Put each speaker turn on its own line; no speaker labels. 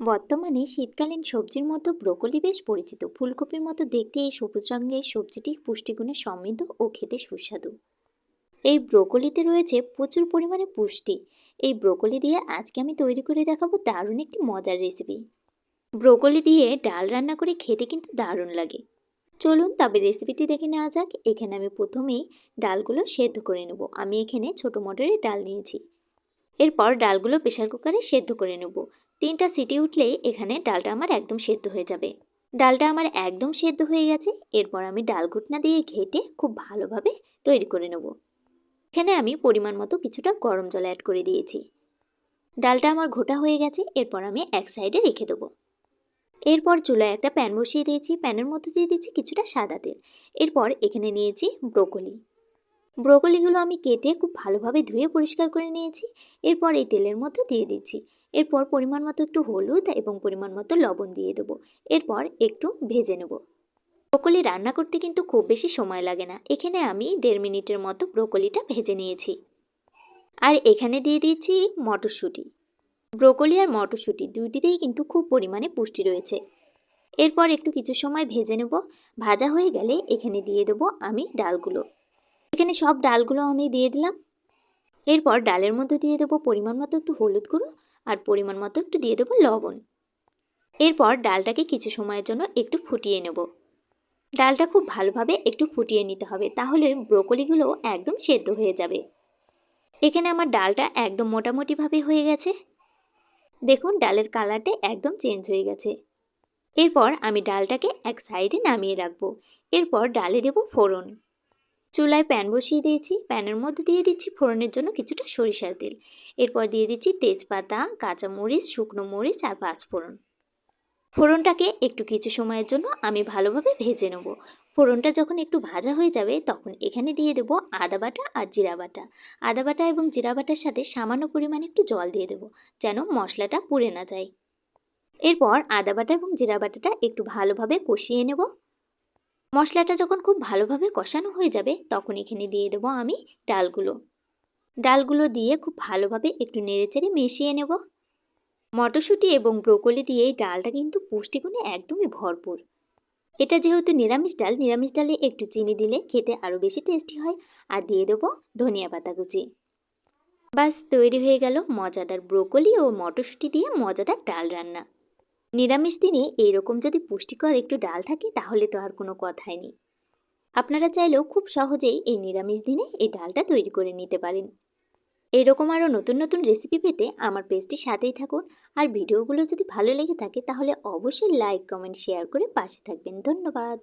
বর্তমানে শীতকালীন সবজির মধ্যে ব্রোকলি বেশ পরিচিত। ফুলকপির মতো দেখতে এই সবুজ রঙের সবজিটি পুষ্টিগুণে সমৃদ্ধ ও খেতে সুস্বাদু। এই ব্রোকলিতে রয়েছে প্রচুর পরিমাণে পুষ্টি। এই ব্রোকলি দিয়ে আজকে আমি তৈরি করে দেখাবো দারুণ একটি মজার রেসিপি ব্রোকলি দিয়ে ডাল রান্না করে খেতে কিন্তু দারুণ লাগে। চলুন তবে রেসিপিটি দেখে নেওয়া যাক। এখানে আমি প্রথমেই ডালগুলো সেদ্ধ করে নেব। আমি এখানে ছোটো মটরের ডাল নিয়েছি। এরপর ডালগুলো প্রেশার কুকারে সেদ্ধ করে নেব। তিনটা সিটি উঠলেই এখানে ডালটা আমার একদম সেদ্ধ হয়ে যাবে। ডালটা আমার একদম সেদ্ধ হয়ে গেছে, এরপর আমি ডাল ঘুটনা দিয়ে ঘেটে খুব ভালোভাবে তৈরি করে নেব। এখানে আমি পরিমাণ মতো কিছুটা গরম জল অ্যাড করে দিয়েছি। ডালটা আমার ঘোটা হয়ে গেছে, এরপর আমি এক সাইডে রেখে দেবো। এরপর চুলায় একটা প্যান বসিয়ে দিয়েছি, প্যানের মধ্যে দিয়ে দিচ্ছি কিছুটা সাদা তেল। এরপর এখানে নিয়েছি ব্রোকলি। ব্রোকলিগুলো আমি কেটে খুব ভালোভাবে ধুয়ে পরিষ্কার করে নিয়েছি। এরপর এই তেলের মধ্যে দিয়ে দিচ্ছি। এরপর পরিমাণ মতো একটু হলুদ এবং পরিমাণ মতো লবণ দিয়ে দেবো। এরপর একটু ভেজে নেব। ব্রোকলি রান্না করতে কিন্তু খুব বেশি সময় লাগে না। এখানে আমি দেড় মিনিটের মতো ব্রোকলিটা ভেজে নিয়েছি। আর এখানে দিয়ে দিয়েছি মটরশুঁটি। ব্রোকলি আর মটরশুঁটি দুইটিতেই কিন্তু খুব পরিমাণে পুষ্টি রয়েছে। এরপর একটু কিছু সময় ভেজে নেব। ভাজা হয়ে গেলে এখানে দিয়ে দেবো আমি ডালগুলো। এখানে সব ডালগুলো আমি দিয়ে দিলাম। এরপর ডালের মধ্যে দিয়ে দেবো পরিমাণ মতো একটু হলুদ গুঁড়ো আর পরিমাণ মতো একটু দিয়ে দেবো লবণ। এরপর ডালটাকে কিছু সময়ের জন্য একটু ফুটিয়ে নেব। ডালটা খুব ভালোভাবে একটু ফুটিয়ে নিতে হবে, তাহলে ব্রোকলিগুলো একদম সেদ্ধ হয়ে যাবে। এখানে আমার ডালটা একদম মোটামুটিভাবে হয়ে গেছে। দেখুন, ডালের কালারটা একদম চেঞ্জ হয়ে গেছে। এরপর আমি ডালটাকে এক সাইডে নামিয়ে রাখব। এরপর ডালে দেব ফোড়ন। চুলায় প্যান বসিয়ে দিয়েছি। প্যানের মধ্যে দিয়ে দিচ্ছি ফোড়নের জন্য কিছুটা সরিষার তেল। এরপর দিয়ে দিচ্ছি তেজপাতা, কাঁচামরিচ, শুকনো মরিচ আর পাঁচফোড়ন ফোড়নটাকে একটু কিছু সময়ের জন্য আমি ভালোভাবে ভেজে নেব। ফোড়নটা যখন একটু ভাজা হয়ে যাবে, তখন এখানে দিয়ে দেবো আদা বাটা আর জিরা বাটা। আদা বাটা এবং জিরা বাটার সাথে সামান্য পরিমাণে একটু জল দিয়ে দেবো, যেন মশলাটা পুড়ে না যায়। এরপর আদা বাটা এবং জিরা বাটাটা একটু ভালোভাবে কষিয়ে নেব। মশলাটা যখন খুব ভালোভাবে কষানো হয়ে যাবে, তখন এখানে দিয়ে দেবো আমি ডালগুলো। ডালগুলো দিয়ে খুব ভালোভাবে একটু নেড়েচেড়ে মিশিয়ে নেব। মটরশুঁটি এবং ব্রোকলি দিয়ে এই ডালটা কিন্তু পুষ্টিগুণে একদমই ভরপুর। এটা যেহেতু নিরামিষ ডাল, নিরামিষ ডালে একটু চিনি দিলে খেতে আরও বেশি টেস্টি হয়। আর দিয়ে দেবো ধনিয়া পাতা কুচি। বাস তৈরি হয়ে গেল মজাদার ব্রোকলি ও মটরশুঁটি দিয়ে মজাদার ডাল রান্না। নিরামিষ দিনে এইরকম যদি পুষ্টিকর একটু ডাল থাকে, তাহলে তো আর কোনো কথাই নেই। আপনারা চাইলেও খুব সহজেই এই নিরামিষ দিনে এই ডালটা তৈরি করে নিতে পারেন। এরকম আরও নতুন নতুন রেসিপি পেতে আমার পেজটির সাথেই থাকুন। আর ভিডিওগুলো যদি ভালো লেগে থাকে, তাহলে অবশ্যই লাইক কমেন্ট শেয়ার করে পাশে থাকবেন। ধন্যবাদ।